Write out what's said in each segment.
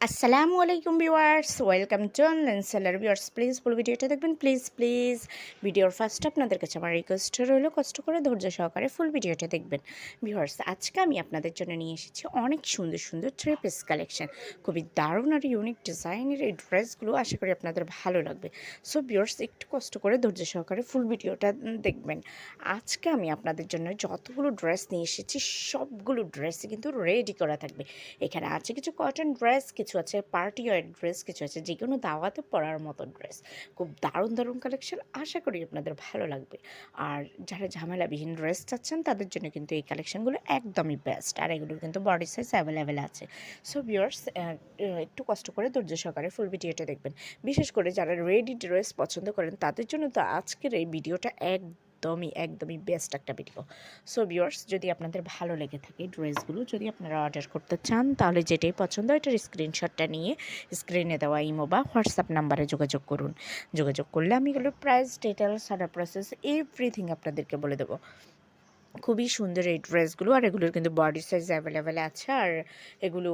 আসসালামু আলাইকুম viewers welcome to online seller viewers please full ভিডিওটা দেখবেন। প্লিজ প্লিজ ভিডিওর ফার্স্ট আপনাদের কাছে আমার রিকোয়েস্ট রইল। কষ্ট করে ধৈর্য সহকারে ফুল ভিডিওটা দেখবেন। ভিউয়ার্স আজকে আমি আপনাদের জন্য নিয়ে এসেছি অনেক সুন্দর সুন্দর থ্রি পিস কালেকশন খুবই দারুণ আর ইউনিক ডিজাইনের এই ড্রেসগুলো আশা করি আপনাদের ভালো লাগবে। সো ভিউয়ার্স একটু কষ্ট করে ধৈর্য সহকারে ফুল ভিডিওটা দেখবেন। আজকে আমি আপনাদের জন্য যতগুলো ড্রেস নিয়ে এসেছি, সবগুলো ড্রেসই কিন্তু রেডি করা থাকবে। এখানে আছে কিছু কটন ড্রেস কিছু আছে পার্টি ওয়ার ড্রেস কিছু আছে যে কোনো দাওয়াতে পরার মতো ড্রেস খুব দারুণ দারুণ কালেকশন আশা করি আপনাদের ভালো লাগবে। আর যারা ঝামেলাবিহীন ড্রেস চাচ্ছেন, তাদের জন্য কিন্তু এই কালেকশনগুলো একদমই বেস্ট আর এগুলো কিন্তু বডি সাইজ অ্যাভেলেবেল আছে। সো ভিউয়ার্স একটু কষ্ট করে ধৈর্য সহকারে ফুল ভিডিওটা দেখবেন। বিশেষ করে যারা রেডি ড্রেস পছন্দ করেন, তাদের জন্য তো আজকের এই ভিডিওটা একদমই একদমই বেস্ট একটা ভিডিও সো ভিউয়ার্স যদি আপনাদের ভালো লেগে থাকে ড্রেসগুলো যদি আপনারা অর্ডার করতে চান, তাহলে যেটাই পছন্দ এটার স্ক্রিনশটটা নিয়ে স্ক্রিনে দেওয়া ইমো বা হোয়াটসঅ্যাপ নাম্বারে যোগাযোগ করুন। যোগাযোগ করলে আমি এগুলো প্রাইস ডিটেলস সারা প্রসেস এভরিথিং আপনাদেরকে বলে দেবো। খুবই সুন্দর এই ড্রেসগুলো আর এগুলোর কিন্তু বডি সাইজ অ্যাভেলেবেল আছে। আর এগুলো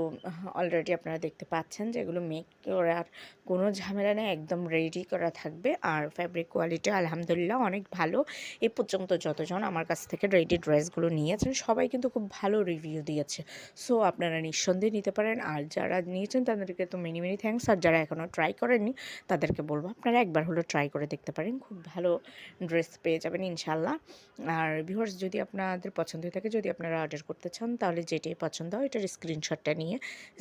অলরেডি আপনারা দেখতে পাচ্ছেন যে এগুলো মেক করার কোনো ঝামেলা নেই, একদম রেডি করা থাকবে। আর ফ্যাব্রিক কোয়ালিটি আলহামদুলিল্লাহ অনেক ভালো। এ পর্যন্ত যতজন আমার কাছ থেকে রেডি ড্রেসগুলো নিয়েছেন, সবাই কিন্তু খুব ভালো রিভিউ দিয়েছে। সো আপনারা নিঃসন্দেহে নিতে পারেন। আর যারা নিয়েছেন তাদেরকে তো মেনি মেনি থ্যাঙ্কস আর যারা এখনও ট্রাই করেননি, তাদেরকে বলব আপনারা একবার হলো ট্রাই করে দেখতে পারেন। খুব ভালো ড্রেস পেয়ে যাবেন ইনশাল্লাহ আর ভিউয়ার্স যদি আপনাদের পছন্দ হয়ে থাকে, যদি আপনারা অর্ডার করতে চান, তাহলে যেটাই পছন্দ হয়, এটার স্ক্রিনশটটা নিয়ে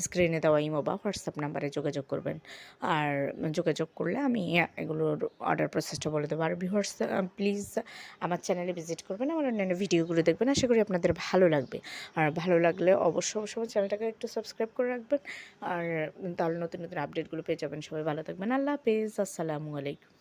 স্ক্রিনে দেওয়া ইমো বা হোয়াটসঅ্যাপ নাম্বারে যোগাযোগ করবেন। আর যোগাযোগ করলে আমি এগুলোর অর্ডার প্রসেসটা বলে দেবো। আর ভিউয়ার্স প্লিজ আমার চ্যানেলে ভিজিট করবেন, আমার অন্যান্য ভিডিওগুলো দেখবেন। আশা করি আপনাদের ভালো লাগবে। আর ভালো লাগলে অবশ্যই অবশ্যই চ্যানেলটাকে একটু সাবস্ক্রাইব করে রাখবেন। আর তাহলে নতুন নতুন আপডেটগুলো পেয়ে যাবেন সবাই। ভালো থাকবেন। আল্লাহ হাফেজ। আসসালামু আলাইকুম।